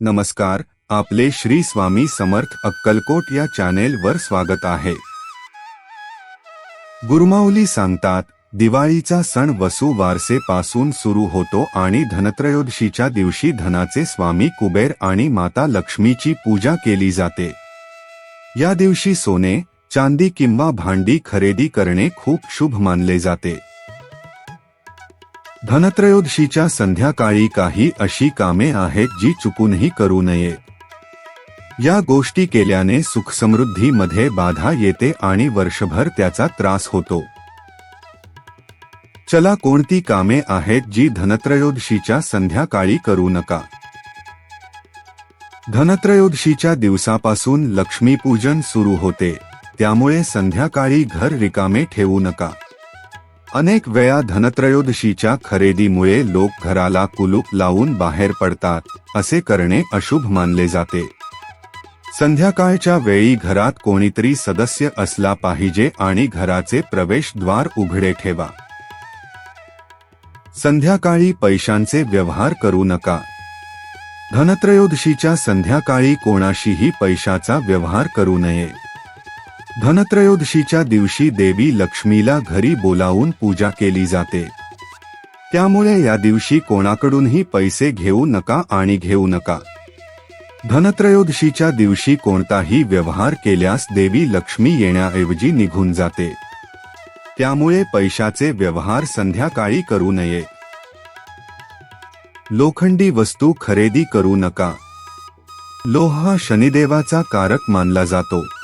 नमस्कार आपले श्री स्वामी समर्थ अक्कलकोट या चॅनेल वर स्वागत आहे. गुरुमाऊली सांगतात दिवाळीचा सण वसू वारसेपासून सुरू होतो आणि धनत्रयोदशीच्या दिवशी धनाचे स्वामी कुबेर आणि माता लक्ष्मीची पूजा केली जाते. या दिवशी सोने चांदी किंवा भांडी खरेदी करणे खूप शुभ मानले जाते. धनत्रयोदशीच्या संध्याकाळी काही अशी कामे आहेत जी चुकूनही करू नये. या गोष्टी केल्याने सुखसमृद्धीमध्ये बाधा येते आणि वर्षभर त्याचा त्रास होतो. चला कोणती कामे आहेत जी धनत्रयोदशीच्या संध्याकाळी करू नका? धनत्रयोदशीच्या दिवसापासून लक्ष्मीपूजन सुरू होते. त्यामुळे संध्याकाळी घर रिकामे ठेवू नका. अनेक वेळा धनत्रयोदशीच्या खरेदीमुळे लोक घराला कुलूप लावून बाहेर पडतात असे करणे अशुभ मानले जाते. संध्याकाळच्या वेळी घरात कोणीतरी सदस्य असला पाहिजे आणि घराचे प्रवेशद्वार उघडे ठेवा. संध्याकाळी पैशांचे व्यवहार करू नका. धनत्रयोदशीच्या संध्याकाळी कोणाशीही पैशाचा व्यवहार करू नये. धनत्रयोदशीच्या दिवशी देवी लक्ष्मीला घरी बोलावून पूजा केली जाते. त्यामुळे या दिवशी कोणाकडूनही पैसे घेऊ नका आणि घेऊ नका. धनत्रयोदशीच्या दिवशी कोणताही व्यवहार केल्यास देवी लक्ष्मी येण्याऐवजी निघून जाते. त्यामुळे पैशाचे व्यवहार संध्याकाळी करू नये. लोखंडी वस्तू खरेदी करू नका. लोह हा शनिदेवाचा कारक मानला जातो.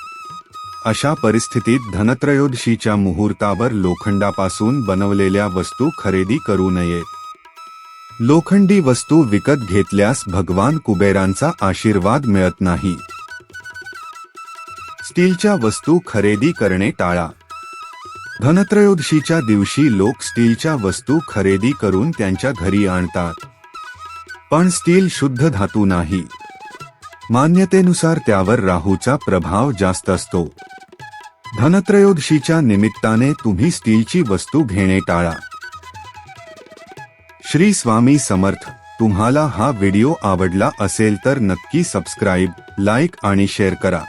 अशा परिस्थितीत धनत्रयोदशीच्या मुहूर्तावर लोखंडापासून बनवलेल्या वस्तू खरेदी करू नयेत लोखंडी वस्तू विकत घेतल्यास भगवान कुबेरांचा आशीर्वाद मिळत नाही. स्टीलच्या वस्तू खरेदी करणे टाळा. धनत्रयोदशीच्या दिवशी लोक स्टीलच्या वस्तू खरेदी करून त्यांच्या घरी आणतात. पण स्टील शुद्ध धातू नाही. मान्यतेनुसार त्यावर राहूचा प्रभाव जास्त असतो. धनत्रयोदशीच्या निमित्ताने तुम्ही स्टीलची वस्तू घेणे टाळा. श्री स्वामी समर्थ तुम्हाला हा व्हिडिओ आवडला असेल तर नक्की सबस्क्राईब लाईक आणि शेअर करा.